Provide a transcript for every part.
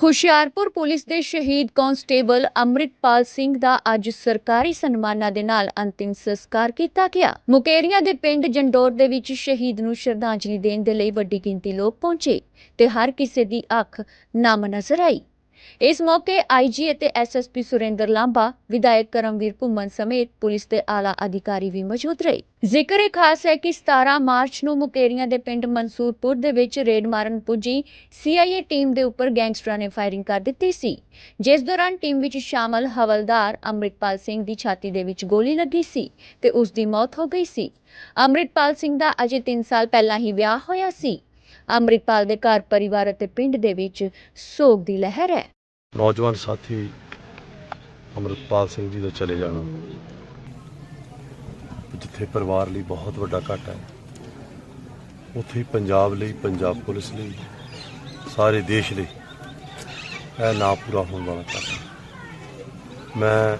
Hoshiarpur police ਦੇ ਸ਼ਹੀਦ constable Amritpal Singh ਦਾ ਅੱਜ ਸਰਕਾਰੀ ਸਨਮਾਨਾਂ ਦੇ ਨਾਲ ਅੰਤਿਮ ਸੰਸਕਾਰ ਕੀਤਾ ਗਿਆ। ਮੁਕੇਰੀਆਂ ਦੇ ਪਿੰਡ ਜੰਡੋਰ ਦੇ ਵਿੱਚ ਸ਼ਹੀਦ ਨੂੰ ਸ਼ਰਧਾਂਜਲੀ ਦੇਣ ਦੇ ਲਈ ਵੱਡੀ ਗਿਣਤੀ ਲੋਕ ਪਹੁੰਚੇ ਤੇ ਹਰ ਕਿਸੇ ਦੀ ਅੱਖ ਨਮ ਨਜ਼ਰ ਆਈ। ਇਸ ਮੌਕੇ ਆਈਜੀ ਅਤੇ ਐਸਐਸਪੀ ਸੁਰਿੰਦਰ ਲਾਂਬਾ, ਵਿਧਾਇਕ ਕਰਮਵੀਰ ਭੁੰਮਨ ਸਮੇਤ ਪੁਲਿਸ ਦੇ ਆਲਾ ਅਧਿਕਾਰੀ ਵੀ ਮੌਜੂਦ ਰਹੇ। ਜ਼ਿਕਰ ਇਹ ਖਾਸ ਹੈ ਕਿ 17 ਮਾਰਚ ਨੂੰ ਮੁਕੇਰੀਆਂ ਦੇ ਪਿੰਡ ਮਨਸੂਰਪੁਰ ਦੇ ਵਿੱਚ ਰੇਡ ਮਾਰਨ ਪੁੱਜੀ ਸੀਆਈਏ ਟੀਮ ਦੇ ਉੱਪਰ ਗੈਂਗਸਟਰਾਂ ਨੇ ਫਾਇਰਿੰਗ ਕਰ ਦਿੱਤੀ ਸੀ। ਜਿਸ ਦੌਰਾਨ ਟੀਮ ਵਿੱਚ ਸ਼ਾਮਲ ਹਵਲਦਾਰ ਅੰਮ੍ਰਿਤਪਾਲ ਸਿੰਘ ਦੀ ਛਾਤੀ ਦੇ ਵਿੱਚ ਗੋਲੀ ਲੱਗੀ ਸੀ ਤੇ ਉਸ ਦੀ ਮੌਤ ਹੋ ਗਈ ਸੀ। ਅੰਮ੍ਰਿਤਪਾਲ ਸਿੰਘ ਦਾ ਅਜੇ 3 ਸਾਲ ਪਹਿਲਾਂ ਹੀ ਵਿਆਹ ਹੋਇਆ ਸੀ। ਅੰਮ੍ਰਿਤਪਾਲ ਦੇ ਘਰ ਪਰਿਵਾਰ ਅਤੇ ਪਿੰਡ ਦੇ ਵਿੱਚ ਸੋਗ ਦੀ ਲਹਿਰ ਹੈ। ਨੌਜਵਾਨ ਸਾਥੀ ਅੰਮ੍ਰਿਤਪਾਲ ਸਿੰਘ ਜੀ ਦਾ ਚਲੇ ਜਾਣਾ। ਜਿੱਥੇ ਪਰਿਵਾਰ ਲਈ ਬਹੁਤ ਵੱਡਾ ਘਾਟਾ ਹੈ। ਉੱਥੇ ਪੰਜਾਬ ਲਈ, ਪੰਜਾਬ ਪੁਲਿਸ ਲਈ, ਸਾਰੇ ਦੇਸ਼ ਲਈ ਇਹ ਨਾ ਪੂਰਾ ਹੋਣ ਵਾਲਾ ਘਾਟਾ ਮੈਂ,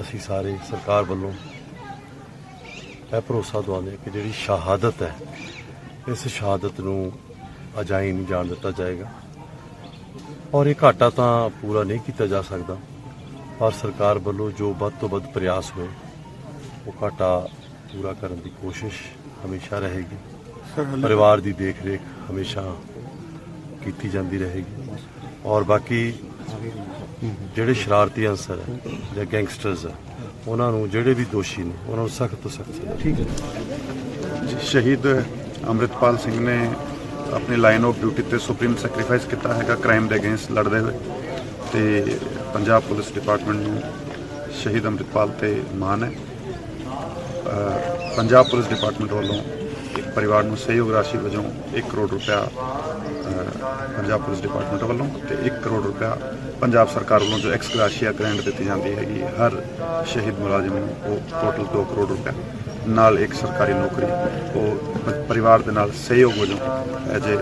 ਅਸੀਂ ਸਾਰੇ ਸਰਕਾਰ ਵੱਲੋਂ ਇਹ ਭਰੋਸਾ ਦਵਾਉਂਦੇ ਹਾਂ ਕਿ ਜਿਹੜੀ ਸ਼ਹਾਦਤ ਹੈ ਇਸ ਸ਼ਹਾਦਤ ਨੂੰ ਅਜਾਈ ਨਹੀਂ ਜਾਣ ਦਿੱਤਾ ਜਾਏਗਾ। ਔਰ ਇਹ ਘਾਟਾ ਤਾਂ ਪੂਰਾ ਨਹੀਂ ਕੀਤਾ ਜਾ ਸਕਦਾ। ਪਰ ਸਰਕਾਰ ਵੱਲੋਂ ਜੋ ਵੱਧ ਤੋਂ ਵੱਧ ਪ੍ਰਯਾਸ ਹੋਏ ਉਹ ਘਾਟਾ ਪੂਰਾ ਕਰਨ ਦੀ ਕੋਸ਼ਿਸ਼ ਹਮੇਸ਼ਾ ਰਹੇਗੀ। ਪਰਿਵਾਰ ਦੀ ਦੇਖ-ਰੇਖ ਹਮੇਸ਼ਾ ਕੀਤੀ ਜਾਂਦੀ ਰਹੇਗੀ। ਔਰ ਬਾਕੀ ਜਿਹੜੇ ਸ਼ਰਾਰਤੀ ਅਨਸਰ ਹੈ ਜਾਂ ਗੈਂਗਸਟਰਸ ਹੈ ਉਹਨਾਂ ਨੂੰ ਜਿਹੜੇ ਵੀ ਦੋਸ਼ੀ ਨੇ ਉਹਨਾਂ ਨੂੰ ਸਖਤ ਤੋਂ ਸਖਤ ਠੀਕ ਹੈ। ਸ਼ਹੀਦ ਅੰਮ੍ਰਿਤਪਾਲ ਸਿੰਘ ਨੇ ਆਪਣੀ ਲਾਈਨ ਆਫ ਡਿਊਟੀ ਤੇ ਸੁਪਰੀਮ ਸੈਕਰੀਫਾਈਸ ਕੀਤਾ ਹੈਗਾ ਕ੍ਰਾਈਮ ਦੇ ਅਗੇਂਸਟ ਲੜਦੇ ਹੋਏ। ਤੇ ਪੰਜਾਬ ਪੁਲਿਸ ਡਿਪਾਰਟਮੈਂਟ ਨੂੰ ਸ਼ਹੀਦ ਅੰਮ੍ਰਿਤਪਾਲ ਤੇ ਮਾਣ ਹੈ। ਪੰਜਾਬ ਪੁਲਿਸ ਡਿਪਾਰਟਮੈਂਟ ਵੱਲੋਂ ਇੱਕ ਪਰਿਵਾਰ ਨੂੰ ਸਹਿਯੋਗ ਰਾਸ਼ੀ ਵਜੋਂ 1 ਕਰੋੜ ਰੁਪਇਆ ਪੰਜਾਬ ਪੁਲਿਸ ਡਿਪਾਰਟਮੈਂਟ ਵੱਲੋਂ ਤੇ 1 ਕਰੋੜ ਰੁਪਇਆ ਪੰਜਾਬ ਸਰਕਾਰ ਵੱਲੋਂ ਜੋ ਐਕਸ ਗ੍ਰਾਸ਼ੀਆ ਗ੍ਰਾਂਟ ਦਿੱਤੀ ਜਾਂਦੀ ਹੈਗੀ ਹਰ ਸ਼ਹੀਦ ਮੁਲਾਜ਼ਮ ਨੂੰ ਉਹ ਟੋਟਲ 2 ਕਰੋੜ ਰੁਪਇਆ। ਨਾਲ ਇੱਕ ਸਰਕਾਰੀ ਨੌਕਰੀ। ਉਹ ਪਰਿਵਾਰ ਦੇ ਨਾਲ ਸਹਿਯੋਗ ਵਜੋਂ as a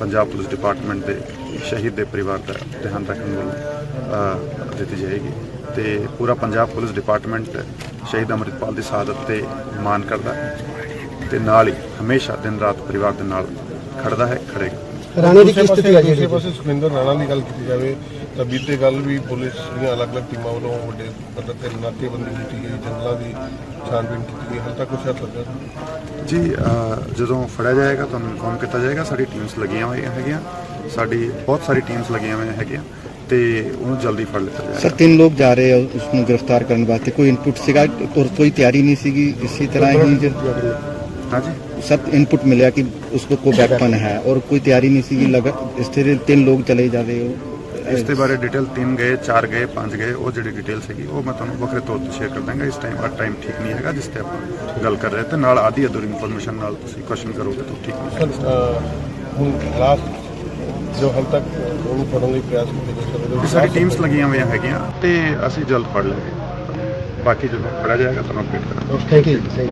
Punjab police department ਦੇ ਸ਼ਹੀਦ ਦੇ ਪਰਿਵਾਰ ਦਾ ਧਿਆਨ ਰੱਖਣ ਵੱਲੋਂ ਦਿੱਤੀ ਜਾਏਗੀ। ਤੇ ਪੂਰਾ ਪੰਜਾਬ ਪੁਲਿਸ ਡਿਪਾਰਟਮੈਂਟ ਸ਼ਹੀਦ ਅੰਮ੍ਰਿਤਪਾਲ ਦੀ ਸ਼ਹਾਦਤ ਤੇ ਮਾਣ ਕਰਦਾ ਤੇ ਨਾਲ ਹੀ ਹਮੇਸ਼ਾ ਦਿਨ ਰਾਤ ਪਰਿਵਾਰ ਦੇ ਨਾਲ ਖੜਦਾ ਹੈ ਖੜੇਗਾ। ਰਾਣੇ ਦੀ ਕਿਸ ਸਥਿਤੀ ਹੈ ਜਿਹੜੀ ਦੂਸਰੇ ਪਾਸੇ ਸੁਖਿੰਦਰ ਰਾਣਾ ਦੀ ਗੱਲ ਕੀਤੀ ਜਾਵੇ ਤਾਂ ਬੀਤੇ ਗੱਲ ਵੀ ਪੁਲਿਸ ਦੀਆਂ ਅਲੱਗ-ਅਲੱਗ ਟੀਮਾਂ ਵੱਲੋਂ ਵੱਡੇ ਪੱਧਰ ਤੇ ਨਾਕੇਬੰਦੀ ਕੀਤੀ ਗਈ ਜੰਗਲਾਂ ਦੀ ਛਾਣਬੀਨ ਕੀਤੀ ਗਈ। ਹਾਲ ਤੱਕ ਕੁਛ ਹੱਦ ਲੱਗਾ ਜੀ ਜਦੋਂ ਫੜਿਆ ਜਾਏਗਾ ਤੁਹਾਨੂੰ ਇਨਫੋਰਮ ਕੀਤਾ ਜਾਏਗਾ ਸਾਡੀ ਟੀਮਸ ਲੱਗੀਆਂ ਹੋਈਆਂ ਹੈਗੀਆਂ। ਸਾਡੀ ਬਹੁਤ ਸਾਰੀ ਟੀਮਸ ਲੱਗੀਆਂ ਹੋਈਆਂ ਹੈਗੀਆਂ ਤੇ ਉਹਨੂੰ ਜਲਦੀ ਫੜ ਲਿੱਤਾ ਸਰ ਜਾਏਗਾ ਤਿੰਨ ਲੋਕ ਜਾ ਰਹੇ ਆ ਉਸ ਨੂੰ ਗ੍ਰਿਫਤਾਰ ਕਰਨ ਵਾਸਤੇ। ਕੋਈ ਇਨਪੁਟ ਸੀਗਾ? ਕੋਈ ਤਿਆਰੀ ਨਹੀਂ ਸੀਗੀ ਇਸੇ ਤਰ੍ਹਾਂ ਹੀ ਜ- ਸਤ ਇਨਪੁਟ ਮਿਲਿਆ ਕਿ ਉਸਕੋ ਕੋ ਬੈਕਪਨ ਹੈ ਔਰ ਕੋਈ ਤਿਆਰੀ ਨਹੀਂ ਸੀ ਲਗਾ ਇਸ ਤੇ ਤਿੰਨ ਲੋਕ ਚਲੇ ਜਾਦੇ ਇਸ ਦੇ ਬਾਰੇ ਡਿਟੇਲ ਤਿੰਨ ਗਏ ਚਾਰ ਗਏ ਪੰਜ ਗਏ ਉਹ ਜਿਹੜੀ ਡਿਟੇਲ ਸੀਗੀ ਉਹ ਮੈਂ ਤੁਹਾਨੂੰ ਵੱਖਰੇ ਤੌਰ ਤੇ ਸ਼ੇਅਰ ਕਰ ਦਾਂਗਾ ਇਸ ਟਾਈਮ ਆ ਟਾਈਮ ਠੀਕ ਨਹੀਂ ਹੈਗਾ ਜਿਸ ਤੇ ਆਪਾਂ ਗੱਲ ਕਰ ਰਹੇ ਤੇ ਨਾਲ ਆਦੀ ਅਧੂਰੀ ਇਨਫੋਰਮੇਸ਼ਨ ਨਾਲ ਤੁਸੀਂ ਕੁਐਸਚਨ ਕਰੋਗੇ ਤਾਂ ਠੀਕ ਨਹੀਂ ਹੁਣ ਲਾਸਟ ਜੋ ਹਾਲ ਤੱਕ ਉਹਨੂੰ ਫੜਨ ਲਈ ਪ੍ਰਯਾਸ ਕੀਤੇ ਗਏ ਸਾਡੀ ਟੀਮਸ ਲੱਗੀਆਂ ਹੋਈਆਂ ਹੈਗੀਆਂ ਤੇ ਅਸੀਂ ਜਲਦ ਫੜ ਲਾਂਗੇ ਬਾਕੀ ਜਦੋਂ ਫੜਿਆ ਜਾਏਗਾ ਤੁਹਾਨੂੰ ਅਪਡੇਟ ਕਰਾਂਗੇ। Thank you